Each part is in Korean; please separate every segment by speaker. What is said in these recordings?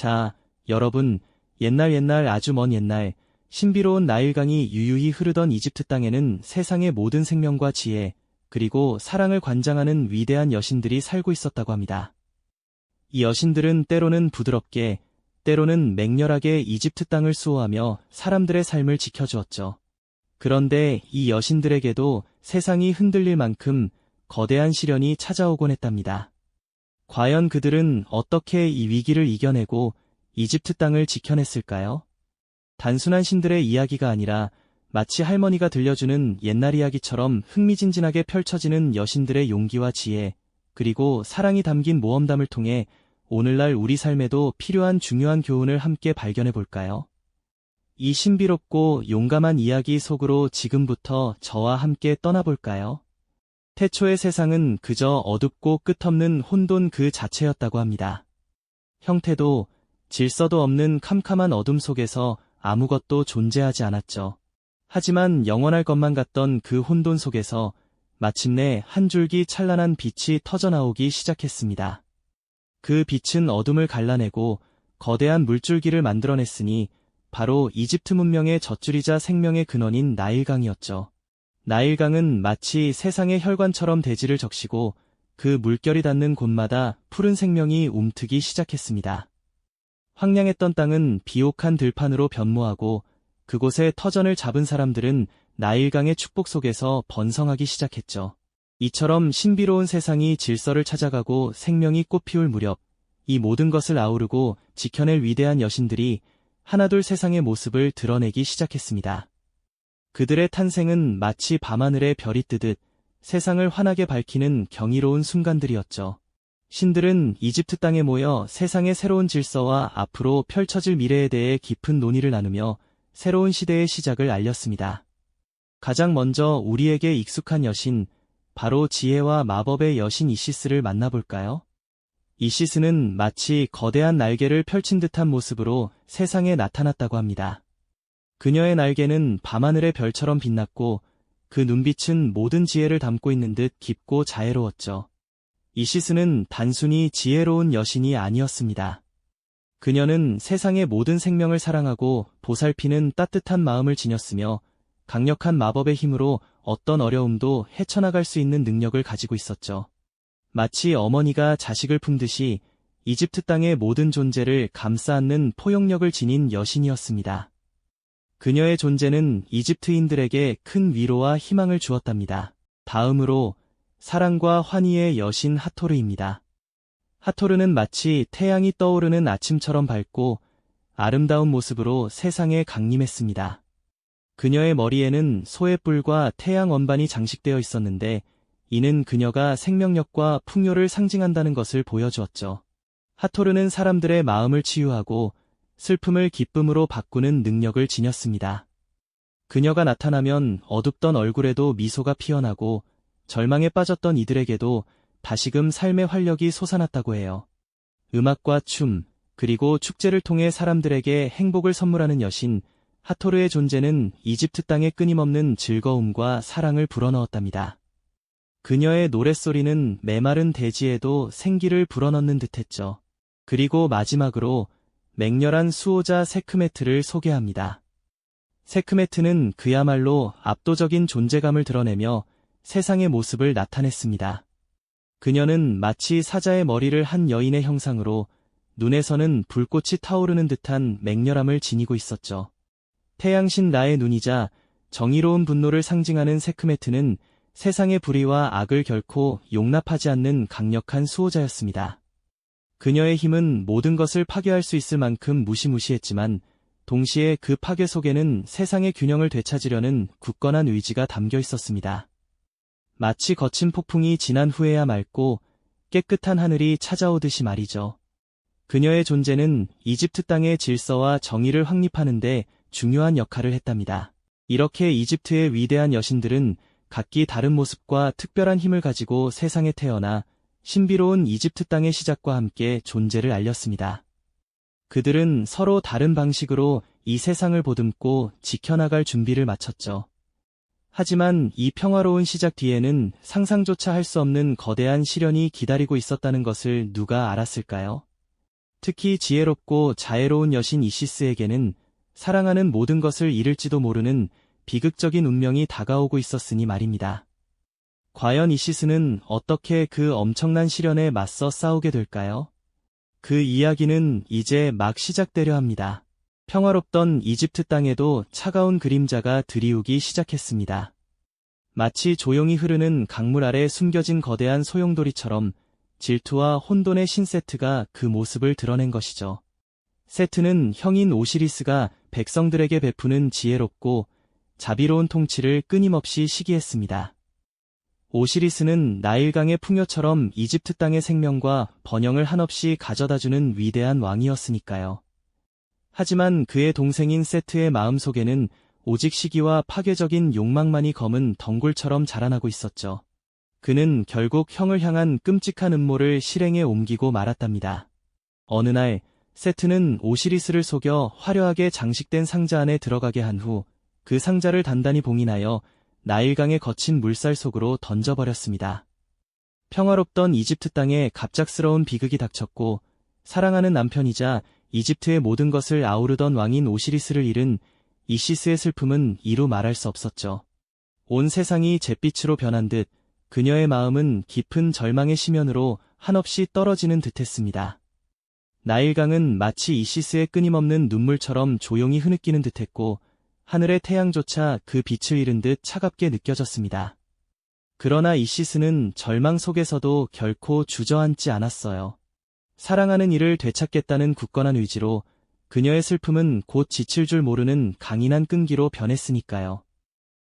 Speaker 1: 자, 여러분, 옛날 옛날 아주 먼 옛날, 신비로운 나일강이 유유히 흐르던 이집트 땅에는 세상의 모든 생명과 지혜, 그리고 사랑을 관장하는 위대한 여신들이 살고 있었다고 합니다. 이 여신들은 때로는 부드럽게, 때로는 맹렬하게 이집트 땅을 수호하며 사람들의 삶을 지켜주었죠. 그런데 이 여신들에게도 세상이 흔들릴 만큼 거대한 시련이 찾아오곤 했답니다. 과연 그들은 어떻게 이 위기를 이겨내고 이집트 땅을 지켜냈을까요? 단순한 신들의 이야기가 아니라 마치 할머니가 들려주는 옛날 이야기처럼 흥미진진하게 펼쳐지는 여신들의 용기와 지혜, 그리고 사랑이 담긴 모험담을 통해 오늘날 우리 삶에도 필요한 중요한 교훈을 함께 발견해 볼까요? 이 신비롭고 용감한 이야기 속으로 지금부터 저와 함께 떠나볼까요? 태초의 세상은 그저 어둡고 끝없는 혼돈 그 자체였다고 합니다. 형태도 질서도 없는 캄캄한 어둠 속에서 아무것도 존재하지 않았죠. 하지만 영원할 것만 같던 그 혼돈 속에서 마침내 한 줄기 찬란한 빛이 터져나오기 시작했습니다. 그 빛은 어둠을 갈라내고 거대한 물줄기를 만들어냈으니 바로 이집트 문명의 젖줄이자 생명의 근원인 나일강이었죠. 나일강은 마치 세상의 혈관처럼 대지를 적시고 그 물결이 닿는 곳마다 푸른 생명이 움트기 시작했습니다. 황량했던 땅은 비옥한 들판으로 변모하고 그곳에 터전을 잡은 사람들은 나일강의 축복 속에서 번성하기 시작했죠. 이처럼 신비로운 세상이 질서를 찾아가고 생명이 꽃피울 무렵 이 모든 것을 아우르고 지켜낼 위대한 여신들이 하나둘 세상의 모습을 드러내기 시작했습니다. 그들의 탄생은 마치 밤하늘의 별이 뜨듯 세상을 환하게 밝히는 경이로운 순간들이었죠. 신들은 이집트 땅에 모여 세상의 새로운 질서와 앞으로 펼쳐질 미래에 대해 깊은 논의를 나누며 새로운 시대의 시작을 알렸습니다. 가장 먼저 우리에게 익숙한 여신, 바로 지혜와 마법의 여신 이시스를 만나볼까요? 이시스는 마치 거대한 날개를 펼친 듯한 모습으로 세상에 나타났다고 합니다. 그녀의 날개는 밤하늘의 별처럼 빛났고 그 눈빛은 모든 지혜를 담고 있는 듯 깊고 자애로웠죠. 이시스는 단순히 지혜로운 여신이 아니었습니다. 그녀는 세상의 모든 생명을 사랑하고 보살피는 따뜻한 마음을 지녔으며 강력한 마법의 힘으로 어떤 어려움도 헤쳐나갈 수 있는 능력을 가지고 있었죠. 마치 어머니가 자식을 품듯이 이집트 땅의 모든 존재를 감싸 안는 포용력을 지닌 여신이었습니다. 그녀의 존재는 이집트인들에게 큰 위로와 희망을 주었답니다. 다음으로 사랑과 환희의 여신 하토르입니다. 하토르는 마치 태양이 떠오르는 아침처럼 밝고 아름다운 모습으로 세상에 강림했습니다. 그녀의 머리에는 소의 뿔과 태양 원반이 장식되어 있었는데 이는 그녀가 생명력과 풍요를 상징한다는 것을 보여주었죠. 하토르는 사람들의 마음을 치유하고 슬픔을 기쁨으로 바꾸는 능력을 지녔습니다. 그녀가 나타나면 어둡던 얼굴에도 미소가 피어나고 절망에 빠졌던 이들에게도 다시금 삶의 활력이 솟아났다고 해요. 음악과 춤, 그리고 축제를 통해 사람들에게 행복을 선물하는 여신, 하토르의 존재는 이집트 땅에 끊임없는 즐거움과 사랑을 불어넣었답니다. 그녀의 노랫소리는 메마른 대지에도 생기를 불어넣는 듯했죠. 그리고 마지막으로 맹렬한 수호자 세크메트를 소개합니다. 세크메트는 그야말로 압도적인 존재감을 드러내며 세상의 모습을 나타냈습니다. 그녀는 마치 사자의 머리를 한 여인의 형상으로 눈에서는 불꽃이 타오르는 듯한 맹렬함을 지니고 있었죠. 태양신 라의 눈이자 정의로운 분노를 상징하는 세크메트는 세상의 불의와 악을 결코 용납하지 않는 강력한 수호자였습니다. 그녀의 힘은 모든 것을 파괴할 수 있을 만큼 무시무시했지만 동시에 그 파괴 속에는 세상의 균형을 되찾으려는 굳건한 의지가 담겨 있었습니다. 마치 거친 폭풍이 지난 후에야 맑고 깨끗한 하늘이 찾아오듯이 말이죠. 그녀의 존재는 이집트 땅의 질서와 정의를 확립하는데 중요한 역할을 했답니다. 이렇게 이집트의 위대한 여신들은 각기 다른 모습과 특별한 힘을 가지고 세상에 태어나 신비로운 이집트 땅의 시작과 함께 존재를 알렸습니다. 그들은 서로 다른 방식으로 이 세상을 보듬고 지켜나갈 준비를 마쳤죠. 하지만 이 평화로운 시작 뒤에는 상상조차 할 수 없는 거대한 시련이 기다리고 있었다는 것을 누가 알았을까요? 특히 지혜롭고 자애로운 여신 이시스에게는 사랑하는 모든 것을 잃을지도 모르는 비극적인 운명이 다가오고 있었으니 말입니다. 과연 이시스는 어떻게 그 엄청난 시련에 맞서 싸우게 될까요? 그 이야기는 이제 막 시작되려 합니다. 평화롭던 이집트 땅에도 차가운 그림자가 들이우기 시작했습니다. 마치 조용히 흐르는 강물 아래 숨겨진 거대한 소용돌이처럼 질투와 혼돈의 신세트가 그 모습을 드러낸 것이죠. 세트는 형인 오시리스가 백성들에게 베푸는 지혜롭고 자비로운 통치를 끊임없이 시기했습니다. 오시리스는 나일강의 풍요처럼 이집트 땅의 생명과 번영을 한없이 가져다주는 위대한 왕이었으니까요. 하지만 그의 동생인 세트의 마음속에는 오직 시기와 파괴적인 욕망만이 검은 덩굴처럼 자라나고 있었죠. 그는 결국 형을 향한 끔찍한 음모를 실행에 옮기고 말았답니다. 어느 날 세트는 오시리스를 속여 화려하게 장식된 상자 안에 들어가게 한 후 그 상자를 단단히 봉인하여 나일강의 거친 물살 속으로 던져버렸습니다. 평화롭던 이집트 땅에 갑작스러운 비극이 닥쳤고 사랑하는 남편이자 이집트의 모든 것을 아우르던 왕인 오시리스를 잃은 이시스의 슬픔은 이루 말할 수 없었죠. 온 세상이 잿빛으로 변한 듯 그녀의 마음은 깊은 절망의 심연으로 한없이 떨어지는 듯했습니다. 나일강은 마치 이시스의 끊임없는 눈물처럼 조용히 흐느끼는 듯했고 하늘의 태양조차 그 빛을 잃은 듯 차갑게 느껴졌습니다. 그러나 이시스는 절망 속에서도 결코 주저앉지 않았어요. 사랑하는 이를 되찾겠다는 굳건한 의지로 그녀의 슬픔은 곧 지칠 줄 모르는 강인한 끈기로 변했으니까요.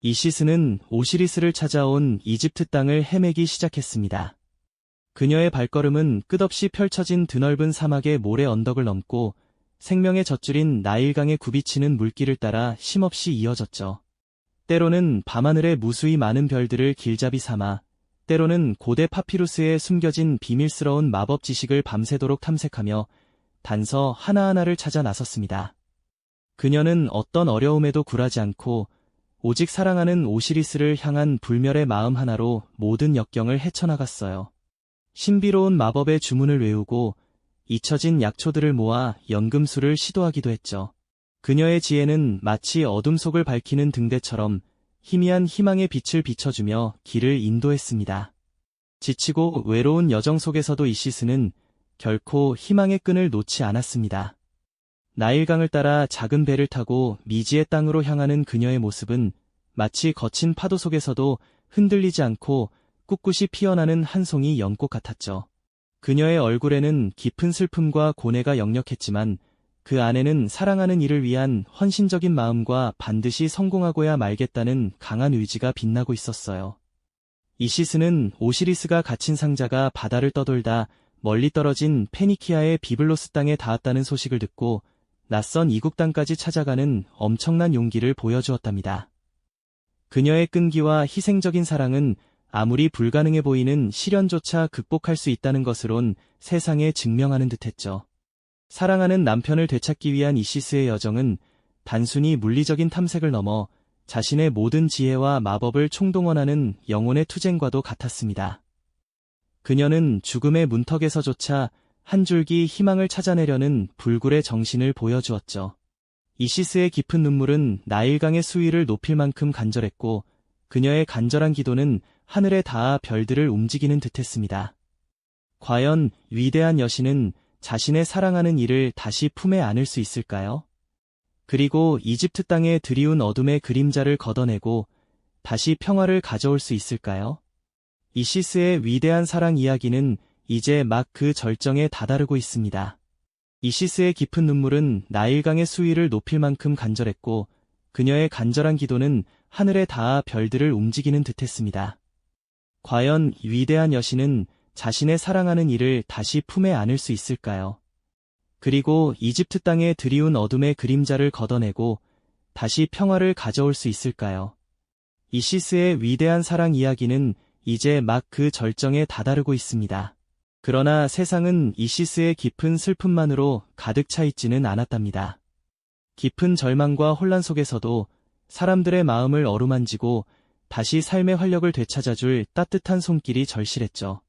Speaker 1: 이시스는 오시리스를 찾아온 이집트 땅을 헤매기 시작했습니다. 그녀의 발걸음은 끝없이 펼쳐진 드넓은 사막의 모래 언덕을 넘고 생명의 젖줄인 나일강에 굽이치는 물길을 따라 쉼없이 이어졌죠. 때로는 밤하늘에 무수히 많은 별들을 길잡이 삼아 때로는 고대 파피루스에 숨겨진 비밀스러운 마법 지식을 밤새도록 탐색하며 단서 하나하나를 찾아 나섰습니다. 그녀는 어떤 어려움에도 굴하지 않고 오직 사랑하는 오시리스를 향한 불멸의 마음 하나로 모든 역경을 헤쳐나갔어요. 신비로운 마법의 주문을 외우고 잊혀진 약초들을 모아 연금술을 시도하기도 했죠. 그녀의 지혜는 마치 어둠 속을 밝히는 등대처럼 희미한 희망의 빛을 비춰주며 길을 인도했습니다. 지치고 외로운 여정 속에서도 이시스는 결코 희망의 끈을 놓지 않았습니다. 나일강을 따라 작은 배를 타고 미지의 땅으로 향하는 그녀의 모습은 마치 거친 파도 속에서도 흔들리지 않고 꿋꿋이 피어나는 한 송이 연꽃 같았죠. 그녀의 얼굴에는 깊은 슬픔과 고뇌가 역력했지만 그 안에는 사랑하는 이를 위한 헌신적인 마음과 반드시 성공하고야 말겠다는 강한 의지가 빛나고 있었어요. 이시스는 오시리스가 갇힌 상자가 바다를 떠돌다 멀리 떨어진 페니키아의 비블로스 땅에 닿았다는 소식을 듣고 낯선 이국 땅까지 찾아가는 엄청난 용기를 보여주었답니다. 그녀의 끈기와 희생적인 사랑은 아무리 불가능해 보이는 시련조차 극복할 수 있다는 것으론 세상에 증명하는 듯했죠. 사랑하는 남편을 되찾기 위한 이시스의 여정은 단순히 물리적인 탐색을 넘어 자신의 모든 지혜와 마법을 총동원하는 영혼의 투쟁과도 같았습니다. 그녀는 죽음의 문턱에서조차 한 줄기 희망을 찾아내려는 불굴의 정신을 보여주었죠. 이시스의 깊은 눈물은 나일강의 수위를 높일 만큼 간절했고 그녀의 간절한 기도는 하늘에 닿아 별들을 움직이는 듯했습니다. 과연 위대한 여신은 자신의 사랑하는 이를 다시 품에 안을 수 있을까요? 그리고 이집트 땅에 드리운 어둠의 그림자를 걷어내고 다시 평화를 가져올 수 있을까요? 이시스의 위대한 사랑 이야기는 이제 막 그 절정에 다다르고 있습니다. 이시스의 깊은 눈물은 나일강의 수위를 높일 만큼 간절했고 그녀의 간절한 기도는 하늘에 닿아 별들을 움직이는 듯했습니다. 과연 위대한 여신은 자신의 사랑하는 이를 다시 품에 안을 수 있을까요? 그리고 이집트 땅에 드리운 어둠의 그림자를 걷어내고 다시 평화를 가져올 수 있을까요? 이시스의 위대한 사랑 이야기는 이제 막 그 절정에 다다르고 있습니다. 그러나 세상은 이시스의 깊은 슬픔만으로 가득 차 있지는 않았답니다. 깊은 절망과 혼란 속에서도 사람들의 마음을 어루만지고 다시 삶의 활력을 되찾아줄 따뜻한 손길이 절실했죠.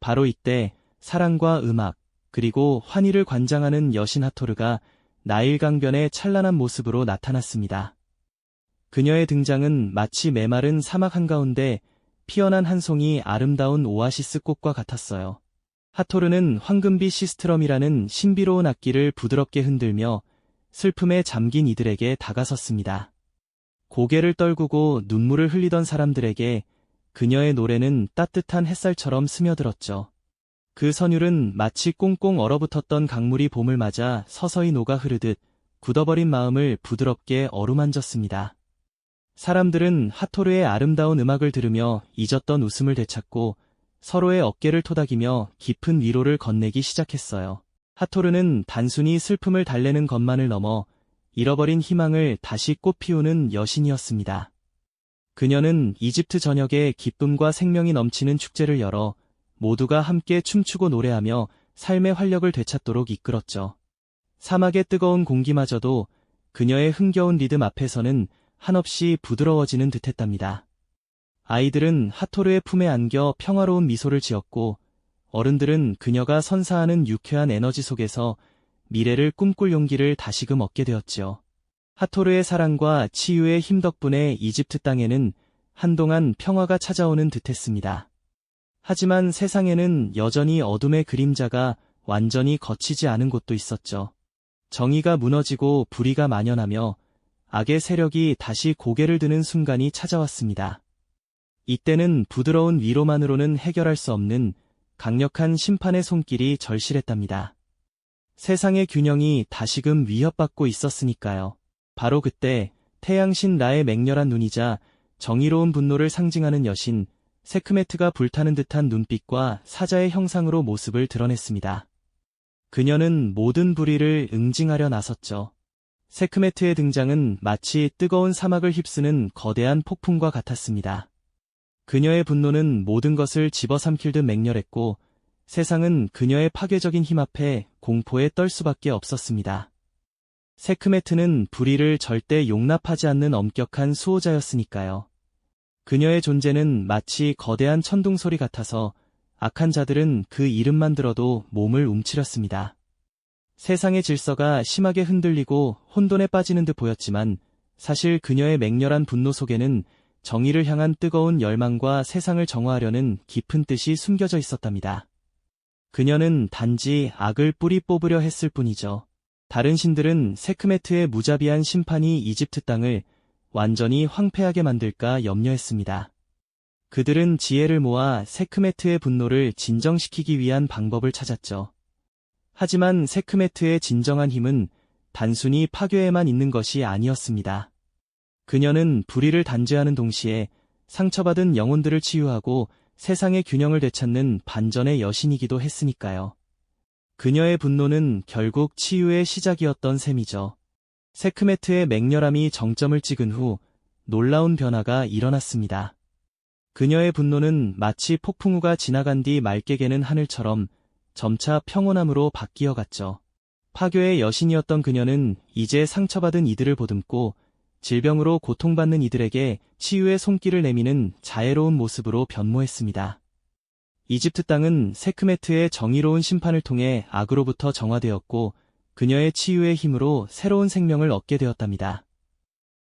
Speaker 1: 바로 이때 사랑과 음악, 그리고 환희를 관장하는 여신 하토르가 나일 강변의 찬란한 모습으로 나타났습니다. 그녀의 등장은 마치 메마른 사막 한가운데 피어난 한 송이 아름다운 오아시스 꽃과 같았어요. 하토르는 황금빛 시스트럼이라는 신비로운 악기를 부드럽게 흔들며 슬픔에 잠긴 이들에게 다가섰습니다. 고개를 떨구고 눈물을 흘리던 사람들에게 그녀의 노래는 따뜻한 햇살처럼 스며들었죠. 그 선율은 마치 꽁꽁 얼어붙었던 강물이 봄을 맞아 서서히 녹아 흐르듯 굳어버린 마음을 부드럽게 어루만졌습니다. 사람들은 하토르의 아름다운 음악을 들으며 잊었던 웃음을 되찾고 서로의 어깨를 토닥이며 깊은 위로를 건네기 시작했어요. 하토르는 단순히 슬픔을 달래는 것만을 넘어 잃어버린 희망을 다시 꽃피우는 여신이었습니다. 그녀는 이집트 전역에 기쁨과 생명이 넘치는 축제를 열어 모두가 함께 춤추고 노래하며 삶의 활력을 되찾도록 이끌었죠. 사막의 뜨거운 공기마저도 그녀의 흥겨운 리듬 앞에서는 한없이 부드러워지는 듯했답니다. 아이들은 하토르의 품에 안겨 평화로운 미소를 지었고 어른들은 그녀가 선사하는 유쾌한 에너지 속에서 미래를 꿈꿀 용기를 다시금 얻게 되었지요. 하토르의 사랑과 치유의 힘 덕분에 이집트 땅에는 한동안 평화가 찾아오는 듯했습니다. 하지만 세상에는 여전히 어둠의 그림자가 완전히 거치지 않은 곳도 있었죠. 정의가 무너지고 불의가 만연하며 악의 세력이 다시 고개를 드는 순간이 찾아왔습니다. 이때는 부드러운 위로만으로는 해결할 수 없는 강력한 심판의 손길이 절실했답니다. 세상의 균형이 다시금 위협받고 있었으니까요. 바로 그때 태양신 라의 맹렬한 눈이자 정의로운 분노를 상징하는 여신 세크메트가 불타는 듯한 눈빛과 사자의 형상으로 모습을 드러냈습니다. 그녀는 모든 불의를 응징하려 나섰죠. 세크메트의 등장은 마치 뜨거운 사막을 휩쓰는 거대한 폭풍과 같았습니다. 그녀의 분노는 모든 것을 집어삼킬 듯 맹렬했고 세상은 그녀의 파괴적인 힘 앞에 공포에 떨 수밖에 없었습니다. 세크메트는 불의를 절대 용납하지 않는 엄격한 수호자였으니까요. 그녀의 존재는 마치 거대한 천둥 소리 같아서 악한 자들은 그 이름만 들어도 몸을 움츠렸습니다. 세상의 질서가 심하게 흔들리고 혼돈에 빠지는 듯 보였지만 사실 그녀의 맹렬한 분노 속에는 정의를 향한 뜨거운 열망과 세상을 정화하려는 깊은 뜻이 숨겨져 있었답니다. 그녀는 단지 악을 뿌리 뽑으려 했을 뿐이죠. 다른 신들은 세크메트의 무자비한 심판이 이집트 땅을 완전히 황폐하게 만들까 염려했습니다. 그들은 지혜를 모아 세크메트의 분노를 진정시키기 위한 방법을 찾았죠. 하지만 세크메트의 진정한 힘은 단순히 파괴에만 있는 것이 아니었습니다. 그녀는 불의를 단죄하는 동시에 상처받은 영혼들을 치유하고 세상의 균형을 되찾는 반전의 여신이기도 했으니까요. 그녀의 분노는 결국 치유의 시작이었던 셈이죠. 세크메트의 맹렬함이 정점을 찍은 후 놀라운 변화가 일어났습니다. 그녀의 분노는 마치 폭풍우가 지나간 뒤 맑게 개는 하늘처럼 점차 평온함으로 바뀌어 갔죠. 파교의 여신이었던 그녀는 이제 상처받은 이들을 보듬고 질병으로 고통받는 이들에게 치유의 손길을 내미는 자애로운 모습으로 변모했습니다. 이집트 땅은 세크메트의 정의로운 심판을 통해 악으로부터 정화되었고 그녀의 치유의 힘으로 새로운 생명을 얻게 되었답니다.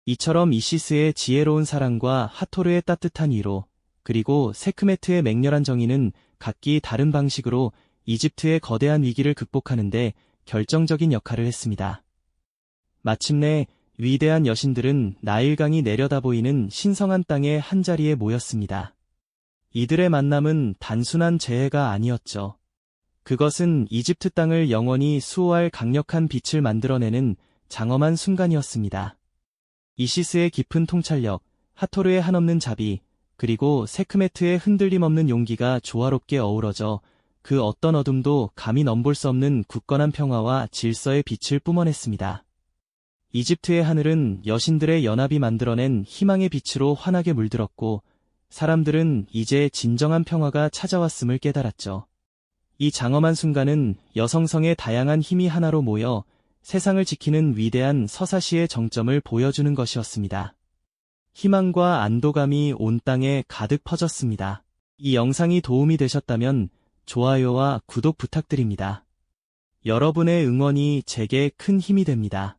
Speaker 1: 이처럼 이시스의 지혜로운 사랑과 하토르의 따뜻한 위로, 그리고 세크메트의 맹렬한 정의는 각기 다른 방식으로 이집트의 거대한 위기를 극복하는데 결정적인 역할을 했습니다. 마침내 위대한 여신들은 나일강이 내려다 보이는 신성한 땅의 한자리에 모였습니다. 이들의 만남은 단순한 재해가 아니었죠. 그것은 이집트 땅을 영원히 수호할 강력한 빛을 만들어내는 장엄한 순간이었습니다. 이시스의 깊은 통찰력, 하토르의 한없는 자비, 그리고 세크메트의 흔들림 없는 용기가 조화롭게 어우러져 그 어떤 어둠도 감히 넘볼 수 없는 굳건한 평화와 질서의 빛을 뿜어냈습니다. 이집트의 하늘은 여신들의 연합이 만들어낸 희망의 빛으로 환하게 물들었고 사람들은 이제 진정한 평화가 찾아왔음을 깨달았죠. 이 장엄한 순간은 여성성의 다양한 힘이 하나로 모여 세상을 지키는 위대한 서사시의 정점을 보여주는 것이었습니다. 희망과 안도감이 온 땅에 가득 퍼졌습니다. 이 영상이 도움이 되셨다면 좋아요와 구독 부탁드립니다. 여러분의 응원이 제게 큰 힘이 됩니다.